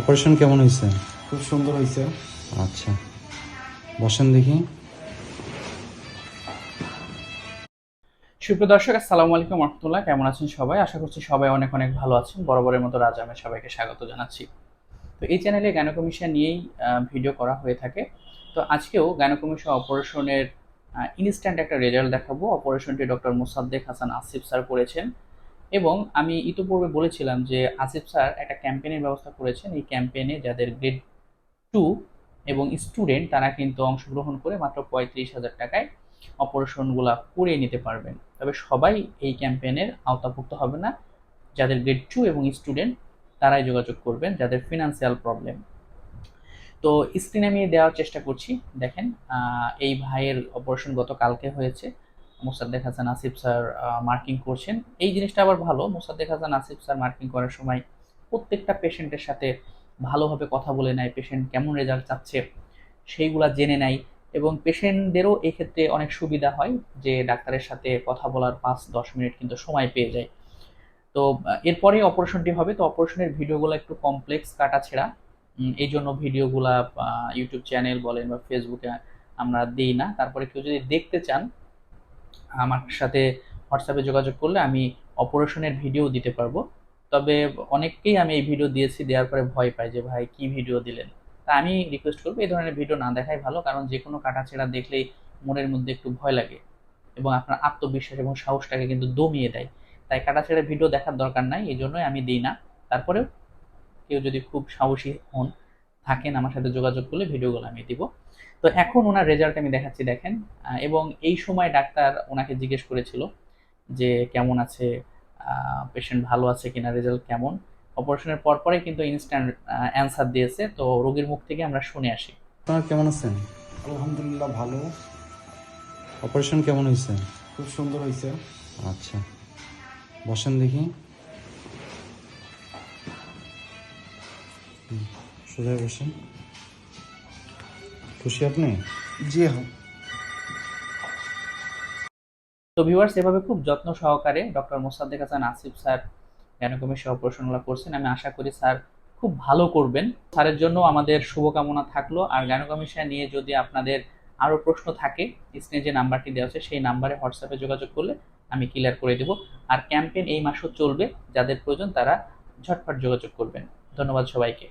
Operation কেমন হয়েছে? খুব সুন্দর হয়েছে। আচ্ছা। বসেন দেখি। সুপ্রিয় দর্শক আসসালামু আলাইকুম রহমতুল্লাহ। কেমন আছেন সবাই? আশা করছি সবাই অনেক অনেক ভালো আছেন। বরাবরের মতো রাজা আমি সবাইকে স্বাগত জানাচ্ছি। তো এই চ্যানেলে গাইনোকমিশন নিয়েই আহ, ভিডিও করা হয়ে থাকে। তো আজকেও গাইনোকমিশন অপারেশনের ইনস্ট্যান্ট একটা রেজাল্ট দেখাবো। অপারেশনটি ডক্টর মোসাদ্দেক হাসান আসিফ স্যার করেছেন। এবং আমি ইতিপূর্বে বলেছিলাম যে আসিফ স্যার একটা ক্যাম্পেইনের ব্যবস্থা করেছেন। এই ক্যাম্পেইনে যাদের গ্রেড টু এবং স্টুডেন্ট তারা কিন্তু অংশগ্রহণ করে মাত্র পঁয়ত্রিশ হাজার টাকায় অপারেশনগুলো করিয়ে নিতে পারবেন। তবে সবাই এই ক্যাম্পেইনের আওতাভুক্ত হবে না। যাদের গ্রেড টু এবং স্টুডেন্ট তারাই যোগাযোগ করবেন যাদের ফিনান্সিয়াল প্রবলেম তো স্ক্রিনে আমি দেওয়ার চেষ্টা করছি। দেখেন এই ভাইয়ের অপারেশন গতকালকে হয়েছে। মোসাদ্দেক হাসান, আসিফ স্যার মার্কিং করছেন। এই জিনিসটা আবার ভালো। মোসাদ্দেক হাসান, আসিফ স্যার মার্কিং করার সময় প্রত্যেকটা পেশেন্টের সাথে ভালোভাবে কথা বলে নেয়, পেশেন্ট কেমন রেজাল্ট চাচ্ছে সেইগুলা জেনে নেয় এবং পেশেন্টদেরও এক্ষেত্রে অনেক সুবিধা হয় যে ডাক্তারের সাথে কথা বলার পাঁচ, দশ মিনিট কিন্তু সময় পেয়ে যায়। তো এরপরে অপারেশনটি হবে। তো অপারেশনের ভিডিওগুলো একটু কমপ্লেক্স কাটা ছেঁড়া এই জন্য ভিডিওগুলা ইউটিউব চ্যানেল বলেন বা ফেসবুকে আমরা দিই না। তারপরে কেউ যদি দেখতে চান আমার সাথে হোয়াটসঅ্যাপে যোগাযোগ করলে আমি অপারেশনের ভিডিও দিতে পারব। তবে অনেককেই আমি এই ভিডিও দিয়েছি, দেওয়ার পরে ভয় পাই যে, ভাই, কি ভিডিও দিলেন? তা আমি রিকোয়েস্ট করব এই ধরনের ভিডিও না দেখাই ভালো, কারণ যে কোনো কাটাছেড়া দেখলেই মনের মধ্যে একটু ভয় লাগে এবং আপনার আত্মবিশ্বাস এবং সাহসটাকে কিন্তু দমিয়ে দেয়। তাই কাটাছেড়া ভিডিও দেখার দরকার নাই, এই জন্যই আমি দিই না। তারপরেও কেউ যদি খুব সাহসী হন থাকেন আমার সাথে যোগাযোগ করলে ভিডিওগুলো আমি দিব। তো এখন ওনার রেজাল্ট আমি দেখাচ্ছি দেখেন। এবং এই সময় ডাক্তার ওনাকে জিজ্ঞেস করেছিল যে কেমন আছে? পেশেন্ট ভালো আছে কিনা? রেজাল্ট কেমন? অপারেশনের পরপরই কিন্তু ইনস্ট্যান্ট অ্যান্সার দিয়েছে। তো রোগীর মুখ থেকে আমরা শুনে আসি। আপনার কেমন আছেন? আলহামদুলিল্লাহ ভালো। অপারেশন কেমন হয়েছে? খুব সুন্দর হয়েছে। আচ্ছা। বসেন দেখি। সোজা হয়ে বসেন খুশি আপনি? জি হ্যাঁ। তো ভিউয়ার্স এভাবে খুব যত্ন সহকারে ডক্টর মোসাদ্দেক হাসান আসিফ স্যার জ্ঞানকমের সহ প্রশ্নগুলো করছেন। আমি আশা করি স্যার খুব ভালো করবেন। স্যারের জন্য আমাদের শুভকামনা থাকল। আর গ্যানোকমিশন নিয়ে যদি আপনাদের আরও প্রশ্ন থাকে স্ক্রিনে যে নাম্বারটি দেওয়া আছে সেই নাম্বারে হোয়াটসঅ্যাপে যোগাযোগ করলে আমি ক্লিয়ার করে দেবো। আর ক্যাম্পেন এই মাসও চলবে। যাদের প্রয়োজন তারা ঝটপট যোগাযোগ করবেন। ধন্যবাদ সবাইকে।